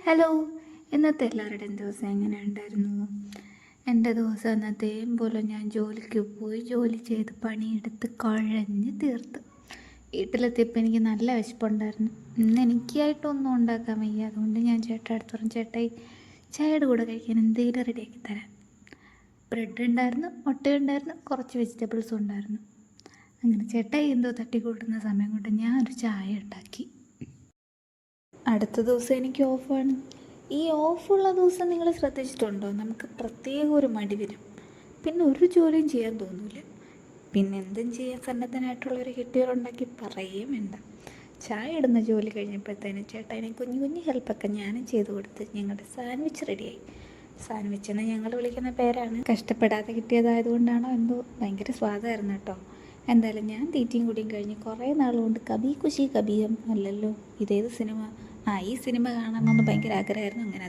Hello. ഇന്നത്തെ എല്ലാവരുടെയും ദിവസം എങ്ങനെ ഉണ്ടായിരുന്നു? എന്റെ ദിവസം എന്നത്തെയും പോലെ ഞാൻ ജോലിക്ക് പോയി ജോലി ചെയ്ത് പണിയെടുത്ത് കുഴഞ്ഞ് തീർത്ത്. വീട്ടിലെത്തിയപ്പോൾ എനിക്ക് നല്ല വിശപ്പുണ്ടായിരുന്നു. ഇന്ന് എനിക്കായിട്ടൊന്നും ഉണ്ടാക്കാൻ വയ്യ. അതുകൊണ്ട് ഞാൻ ചേട്ടാ അടുത്ത് പറഞ്ഞു ചേട്ടായി ചായയുടെ കൂടെ കഴിക്കാൻ എന്തെങ്കിലും റെഡിയാക്കി തരാം. ബ്രെഡ് ഉണ്ടായിരുന്നു മുട്ടയുണ്ടായിരുന്നു കുറച്ച് വെജിറ്റബിൾസും ഉണ്ടായിരുന്നു. അങ്ങനെ ചേട്ടായി എന്തോ തട്ടിക്കൂട്ടുന്ന സമയം കൊണ്ട് ഞാൻ ഒരു ചായ ഉണ്ടാക്കി. അടുത്ത ദിവസം എനിക്ക് ഓഫാണ്. ഈ ഓഫുള്ള ദിവസം നിങ്ങൾ ശ്രദ്ധിച്ചിട്ടുണ്ടോ? നമുക്ക് പ്രത്യേക ഒരു മടി വരും. പിന്നെ ഒരു ജോലിയും ചെയ്യാൻ തോന്നില്ല പിന്നെ എന്തും ചെയ്യാൻ സന്നദ്ധനായിട്ടുള്ളൊരു കെട്ടിയറുണ്ടാക്കി പറയുകയും വേണ്ട. ചായ ഇടുന്ന ജോലി കഴിഞ്ഞപ്പോഴത്തേനും എനിക്ക് കുഞ്ഞു കുഞ്ഞു ഹെൽപ്പൊക്കെ ഞാനും ചെയ്തു കൊടുത്ത് ഞങ്ങളുടെ സാൻഡ്വിച്ച് റെഡിയായി. സാൻഡ്വിച്ച് എന്ന് ഞങ്ങൾ വിളിക്കുന്ന പേരാണ്. കഷ്ടപ്പെടാതെ കിട്ടിയതായതുകൊണ്ടാണോ എന്തോ ഭയങ്കര സ്വാദമായിരുന്നു കേട്ടോ. എന്തായാലും ഞാൻ തീറ്റയും കൂടിയും കഴിഞ്ഞ് കുറേ നാളുകൊണ്ട് കൊണ്ട് കബി കുശി കബിയം അല്ലല്ലോ ഇതേത് സിനിമ. ആ ഈ സിനിമ കാണണമെന്ന് ഭയങ്കര ആഗ്രഹമായിരുന്നു. അങ്ങനെ